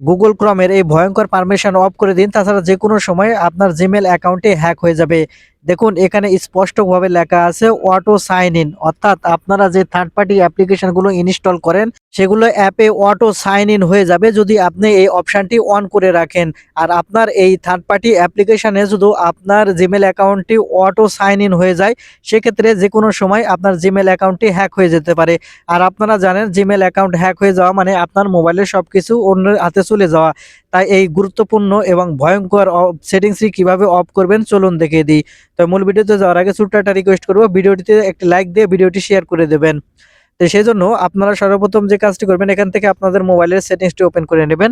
Google ক্রমের এই ভয়ঙ্কর পারমিশন অফ করে দিন। তাছাড়া যে কোনো সময় আপনার জিমেল অ্যাকাউন্টে হ্যাক হয়ে যাবে। দেখুন, এখানে স্পষ্টভাবে লেখা আছে অটো সাইন ইন অর্থাৎ আপনারা যে থার্ড পার্টি অ্যাপ্লিকেশনগুলো ইনস্টল করেন, সেগুলো অ্যাপে অটো সাইন ইন হয়ে যাবে যদি আপনি এই অপশানটি অন করে রাখেন। আর আপনার এই থার্ড পার্টি অ্যাপ্লিকেশানে শুধু আপনার জিমেল অ্যাকাউন্টটি অটো সাইন ইন হয়ে যায়, সেক্ষেত্রে যে কোনো সময় আপনার জিমেল অ্যাকাউন্টটি হ্যাক হয়ে যেতে পারে। আর আপনারা জানেন জিমেল অ্যাকাউন্ট হ্যাক হয়ে যাওয়া মানে আপনার মোবাইলের সব কিছু অন্যের হাতে চলে যাওয়া। তাই এই গুরুত্বপূর্ণ এবং ভয়ঙ্কর সেটিংসটি কীভাবে অফ করবেন, চলুন দেখে দিই। তো মূল ভিডিওতে যাওয়ার আগে ছোট্ট একটা রিকোয়েস্ট করব, ভিডিওটিতে একটি লাইক দিয়ে ভিডিওটি শেয়ার করে দেবেন। তো সেই জন্য আপনারা সর্বপ্রথম যে কাজটি করবেন, এখান থেকে আপনাদের মোবাইলের সেটিংসটি ওপেন করে নেবেন।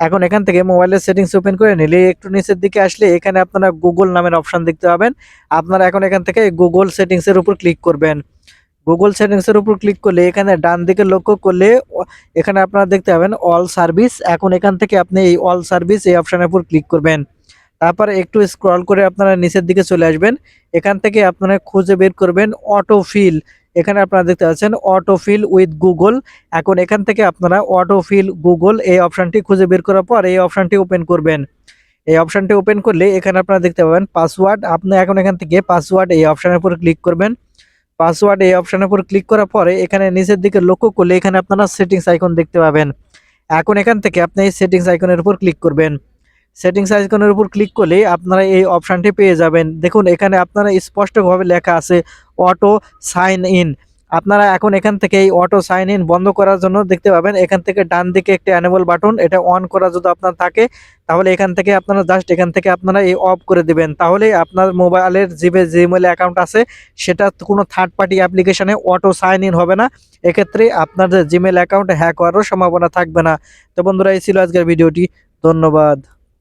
এখন এখান থেকে মোবাইলের সেটিংস ওপেন করে নিলে একটু নিচের দিকে আসলে এখানে আপনারা গুগল নামের অপশন দেখতে পাবেন। আপনারা এখন এখান থেকে গুগল সেটিংসের উপর ক্লিক করবেন। গুগল সেটিংসের উপর ক্লিক করলে, এখানে ডান দিকে লক্ষ্য করলে এখানে আপনারা দেখতে পাবেন অল সার্ভিস এখন এখান থেকে আপনি এই অল সার্ভিস এই অপশানের উপর ক্লিক করবেন। তারপরে একটু স্ক্রল করে আপনারা নিচের দিকে চলে আসবেন। এখান থেকে আপনারা খুঁজে বের করবেন অটো ফিল এখানে আপনারা দেখতে পাচ্ছেন অটো ফিল উইথ গুগল এখন এখান থেকে আপনারা অটো ফিল গুগল এই অপশানটি খুঁজে বের করার পর এই অপশনটি ওপেন করবেন। এই অপশনটি ওপেন করলে এখানে আপনারা দেখতে পাবেন পাসওয়ার্ড আপনি এখন এখান থেকে পাসওয়ার্ড এই অপশানের উপর ক্লিক করবেন। পাসওয়ার্ড এই অপশানের উপর ক্লিক করার পরে এখানে নিচের দিকে লক্ষ্য করলে এখানে আপনারা সেটিংস আইকন দেখতে পাবেন। এখন এখান থেকে আপনি এই সেটিংস আইকনের উপর ক্লিক করবেন। সেটিংস আইকনের উপর ক্লিক করলে আপনারা এই অপশানটি পেয়ে যাবেন। দেখুন, এখানে আপনারা স্পষ্টভাবে লেখা আছে অটো সাইন ইন আপনারা এখন এখান থেকে এই অটো সাইন ইন বন্ধ করার জন্য দেখতে পাবেন, এখান থেকে ডান দিকে একটি অ্যানেবল বাটন এটা অন করা যদি আপনার থাকে, তাহলে এখান থেকে আপনারা জাস্ট এখান থেকে আপনারা এই অফ করে দিবেন। তাহলে আপনার মোবাইলের জিবে জিমেল অ্যাকাউন্ট আছে, সেটা কোনো থার্ড পার্টি অ্যাপ্লিকেশনে অটো সাইন ইন হবে না। এক্ষেত্রে আপনাদের জিমেল অ্যাকাউন্ট হ্যাক হওয়ারও সম্ভাবনা থাকবে না। তো বন্ধুরা, এই ছিল আজকের ভিডিওটি। ধন্যবাদ।